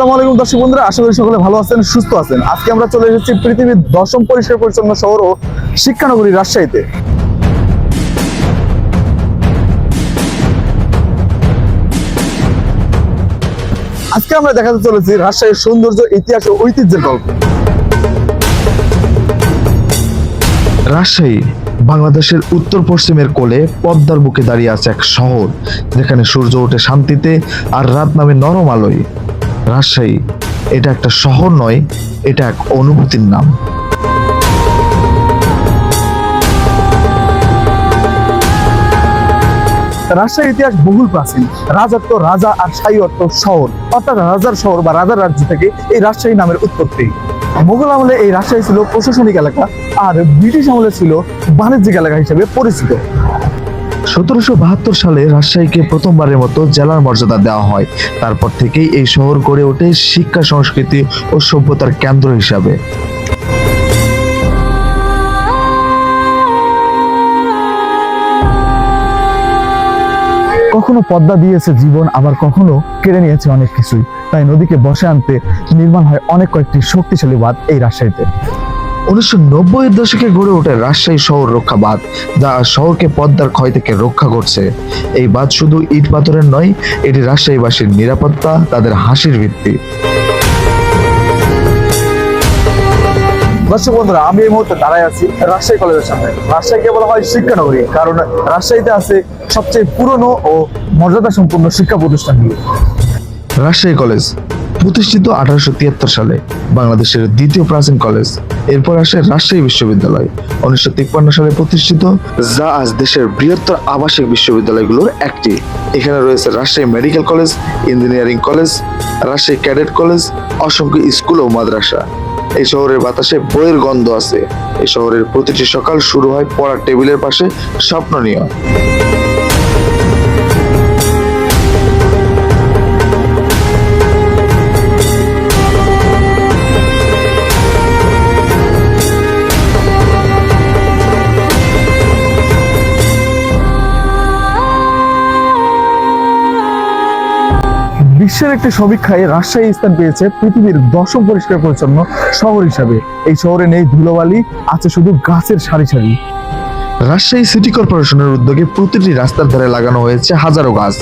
আসসালামু আলাইকুম দর্শক বন্ধুরা, আশা করি সকলে ভালো আছেন, সুস্থ আছেন। আজকে আমরা চলে এসেছি পৃথিবীর দশম পরিষ্কার পরিচ্ছন্ন শহর ও শিক্ষানগরী রাজশাহীতে। আজকে আমরা দেখাতে চলেছি রাজশাহীর সৌন্দর্য, ইতিহাস ও ঐতিহ্যের গল্প। রাজশাহী, বাংলাদেশের উত্তর পশ্চিমের কোলে পদ্মার বুকে দাঁড়িয়ে আছে এক শহর, যেখানে সূর্য ওঠে শান্তিতে আর রাত নামে নরম আলোয়। রাজশাহী, এটা একটা শহর নয়, এটা এক অনুভূতির নাম। রাজশাহীর ইতিহাস বহুল প্রাচীন। রাজত্ব রাজা আর শাহী অর্থ শহর। অর্থাৎ রাজার শহর বা রাজার রাজ্য থেকে এই রাজশাহী নামের উৎপত্তি। মোগল আমলে এই রাজশাহী ছিল প্রশাসনিক এলাকা আর ব্রিটিশ আমলে ছিল বাণিজ্যিক এলাকা হিসেবে পরিচিত। সতেরোশো বাহাত্তর সালে রাজশাহীকে প্রথমবারের মতো জেলার মর্যাদা দেওয়া হয়। তারপর থেকেই এই শহর গড়ে ওঠে শিক্ষা, সংস্কৃতি ও সভ্যতার কেন্দ্র হিসাবে। কখনো পদ্মা দিয়েছে জীবন, আবার কখনো কেড়ে নিয়েছে অনেক কিছুই। তাই নদীকে বসে আনতে নির্মাণ হয় অনেক কয়েকটি শক্তিশালী বাঁধ এই রাজশাহীতে। উনিশশো নব্বইয়ের দশকে গড়ে ওঠে রাজশাহী শহর রক্ষা বাঁধ যা শহরকে পদ্মার ক্ষয় থেকে রক্ষা করছে। এই বাঁধ শুধু ইট পাথরের নয় এটি রাজশাহীবাসীর নিরাপত্তা তাদের হাসির ভিত্তি। দর্শক বন্ধুরা আমি এই মুহূর্তে দাঁড়ায় আছি রাজশাহী কলেজের সামনে। রাজশাহীকে বলা হয় শিক্ষানগরী কারণ রাজশাহীতে আছে সবচেয়ে পুরনো ও মর্যাদা সম্পন্ন শিক্ষা প্রতিষ্ঠানগুলো। রাজশাহী কলেজ প্রতিষ্ঠিত আঠারোশো তিয়াত্তর সালে বাংলাদেশের দ্বিতীয় প্রাচীন কলেজ। এরপর আসে রাজশাহী বিশ্ববিদ্যালয়। উনিশশো তিপ্পান্ন সালে প্রতিষ্ঠিত যা আজ দেশের বৃহত্তর আবাসিক বিশ্ববিদ্যালয়গুলোর একটি। এখানে রয়েছে Rajshahi medical college, engineering college, Rajshahi cadet college, অসংখ্য স্কুল ও মাদ্রাসা। এই শহরের বাতাসে বইয়ের গন্ধ আছে। এই শহরের প্রতিটি সকাল শুরু হয় পড়ার টেবিলের পাশে স্বপ্ন নিয়ে। বিশ্বের একটি সমীক্ষায় রাজশাহী স্থান পেয়েছে পৃথিবীর দশম পরিষ্কার পরিচ্ছন্ন শহর হিসাবে। এই শহরে নেই ধুলোবালি, আছে শুধু গাছের সারি সারি। রাজশাহী সিটি কর্পোরেশনের উদ্যোগে প্রতিটি রাস্তার ধারে লাগানো হয়েছে হাজারো গাছ।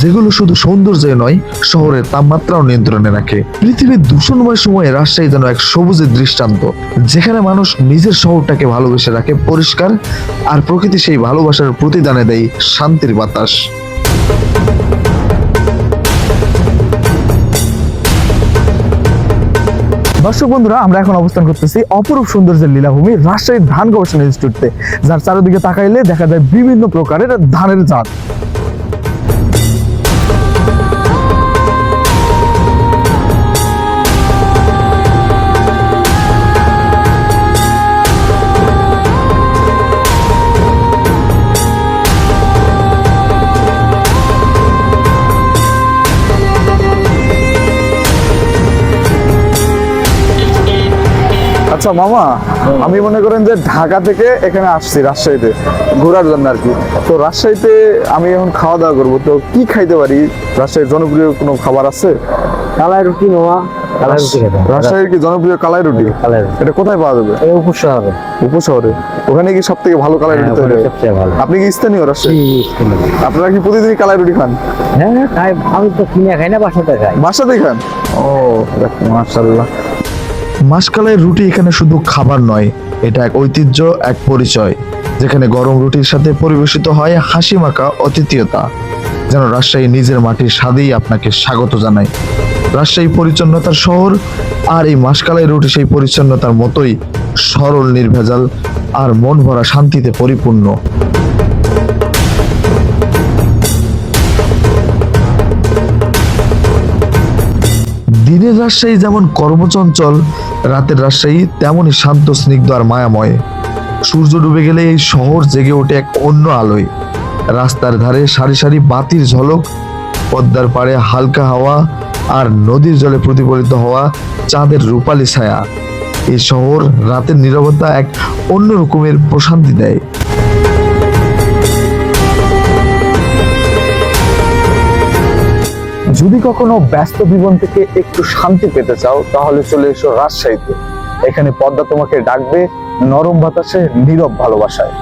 যেগুলো শুধু সৌন্দর্যই নয়, শহরের তাপমাত্রাও নিয়ন্ত্রণে রাখে। পৃথিবীর দূষণময় সময়ে রাজশাহী যেন এক সবুজের দৃষ্টান্ত, যেখানে মানুষ নিজের শহরটাকে ভালোবেসে রাখে পরিষ্কার, আর প্রকৃতি সেই ভালোবাসার প্রতিদানে দেয় শান্তির বাতাস। দর্শক বন্ধুরা, আমরা এখন অবস্থান করতেছি অপরূপ সৌন্দর্যের লীলাভূমি রাজশাহীর ধান গবেষণা ইনস্টিটিউটে যার চারিদিকে তাকাইলে দেখা যায় বিভিন্ন প্রকারের ধানের জাত। আচ্ছা মামা আমি মনে করেন যে ঢাকা থেকে এখানে আসছি রাজশাহীতে ঘোরার জন্য আর কি। তো রাজশাহীতে আমি এখন খাওয়া দাওয়া করব তো কি খাইতে পারি? রাজশাহীর জনপ্রিয় কোনো খাবার আছে? কালাই রুটি হবে। রাজশাহীর কি জনপ্রিয় কালাই রুটি? কালাই রুটি। এটা কোথায় পাওয়া যাবে? হবে উপশহরে। ওখানে কি সব থেকে ভালো কালাই রুটি হ্যাঁ, তৈরি হয়? আপনি কি স্থানীয় রাজশাহী? আপনারা কি প্রতিদিনই কালাই রুটি খান? হ্যাঁ খাই। আমি তো কিনে খাই না বাসাতে খাই। বাসাতেই খান? ও মাশাল্লাহ মাসকালের রুটি এখানে শুধু খাবার নয়, এটা এক ঐতিহ্য, এক পরিচয়, যেখানে গরম রুটির সাথে পরিবেশিত হয় হাসি মাখা অতিথিয়তা, যেন রাজশাহী নিজের মাটির স্বাদেই আপনাকে স্বাগত জানায়। রাজশাহী পরিচ্ছন্নতার শহর, আর এই মাসকালাই রুটি সেই পরিচ্ছন্নতার মতোই সরল, নির্ভেজাল, আর মন ভরা শান্তিতে পরিপূর্ণ। দিনের রাজশাহী যেমন কর্মচঞ্চল, রাতের রাজশাহী তেমনই শান্ত, স্নিগ্ধ আর মায়াময়। সূর্য ডুবে গেলে এই শহর জেগে ওঠে এক অন্য আলোয়। রাস্তার ধারে সারি সারি বাতির ঝলক, পদ্মার পাড়ে হালকা হাওয়া আর নদীর জলে প্রতিফলিত হওয়া চাঁদের রূপালি ছায়া। এই শহর রাতের নীরবতা এক অন্য রকমের প্রশান্তি দেয়। যদি কখনো ব্যস্ত জীবন থেকে একটু শান্তি পেতে চাও, তাহলে চলে এসো রাজশাহীতে। এখানে পদ্মা তোমাকে ডাকবে, নরম বাতাসে নীরব ভালোবাসায়।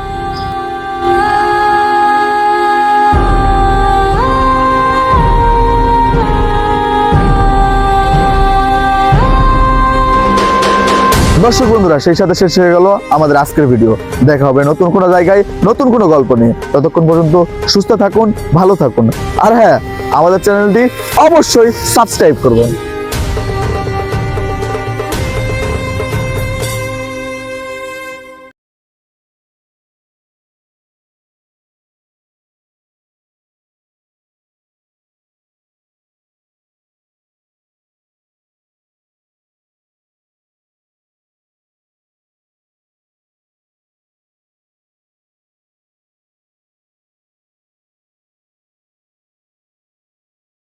দর্শক বন্ধুরা, সেই সাথে শেষ হয়ে গেল আমাদের আজকের ভিডিও। দেখা হবে নতুন কোনো জায়গায়, নতুন কোনো গল্প নিয়ে। ততক্ষণ পর্যন্ত সুস্থ থাকুন, ভালো থাকুন। আর হ্যাঁ আমাদের চ্যানেলটি অবশ্যই সাবস্ক্রাইব করবেন।